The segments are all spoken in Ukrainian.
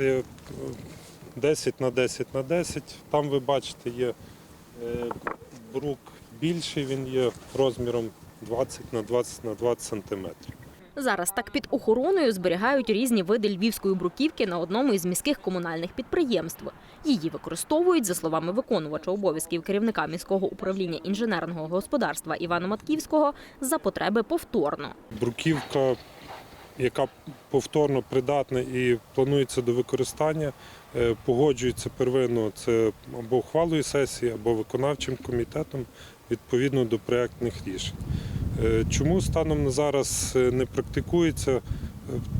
е, 10 на 10 на 10. Там ви бачите, є е, брук більший, він є розміром 20 на 20 на 20 сантиметрів. Зараз так під охороною зберігають різні види львівської бруківки на одному із міських комунальних підприємств. Її використовують, за словами виконувача обов'язків керівника міського управління інженерного господарства Івана Матківського, за потреби повторно. Бруківка, яка повторно придатна і планується до використання, е, погоджується первинно це або ухвалою сесії, або виконавчим комітетом відповідно до проєктних рішень. Е, Чому станом на зараз е, не практикується?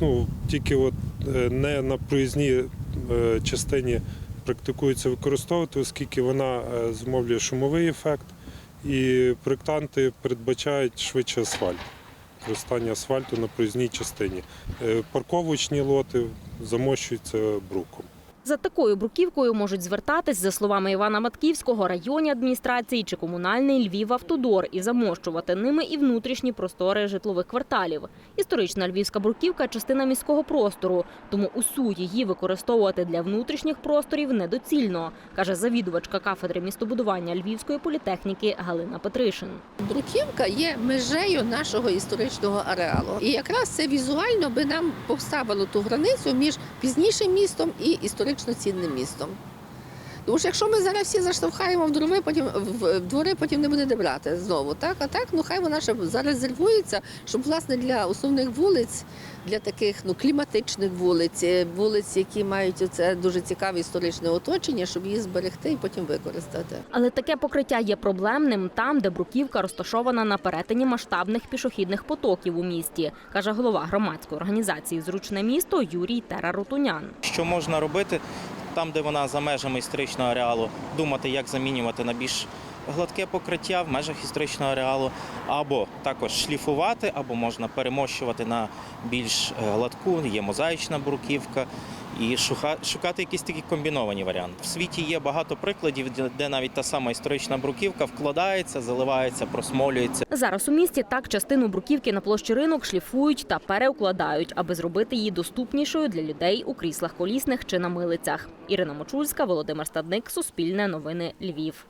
Ну, тільки от не на проїзній частині практикується використовувати, оскільки вона зумовлює шумовий ефект, і проєктанти передбачають швидше асфальт використання асфальту на проїзній частині. Е, Парковочні лоти замощуються бруком. За такою бруківкою можуть звертатись, за словами Івана Матківського, районні адміністрації чи комунальний Львів-Автодор і замощувати ними і внутрішні простори житлових кварталів. Історична львівська бруківка – частина міського простору, тому усю її використовувати для внутрішніх просторів недоцільно, каже завідувачка кафедри містобудування Львівської політехніки Галина Петришин. Бруківка є межею нашого історичного ареалу. І якраз це візуально би нам поставило ту границю між пізнішим містом і історично цінним містом. Тому що якщо ми зараз всі заштовхаємо в двори, потім в двори, потім не буде де брати знову. Так, а так, ну хай вона ще зарезервується, щоб власне для основних вулиць, для таких ну кліматичних вулиць, е, вулиць, які мають це дуже цікаве історичне оточення, щоб її зберегти і потім використати. Але таке покриття є проблемним там, де бруківка розташована на перетині масштабних пішохідних потоків у місті, каже голова громадської організації Зручне місто Юрій Терарутунян. що можна робити там, де вона за межами історичного ареалу, думати, як замінювати на більш гладке покриття в межах історичного ареалу, або також шліфувати, або можна перемощувати на більш е, гладку, є мозаїчна бруківка. І шукати якісь такі комбіновані варіанти. В світі є багато прикладів, де навіть та сама історична бруківка вкладається, заливається, просмолюється. Зараз у місті так частину бруківки на площі ринок шліфують та переукладають, аби зробити її доступнішою для людей у кріслах колісних чи на милицях. Ірина Мочульська, Володимир Стадник, Суспільне новини Львів.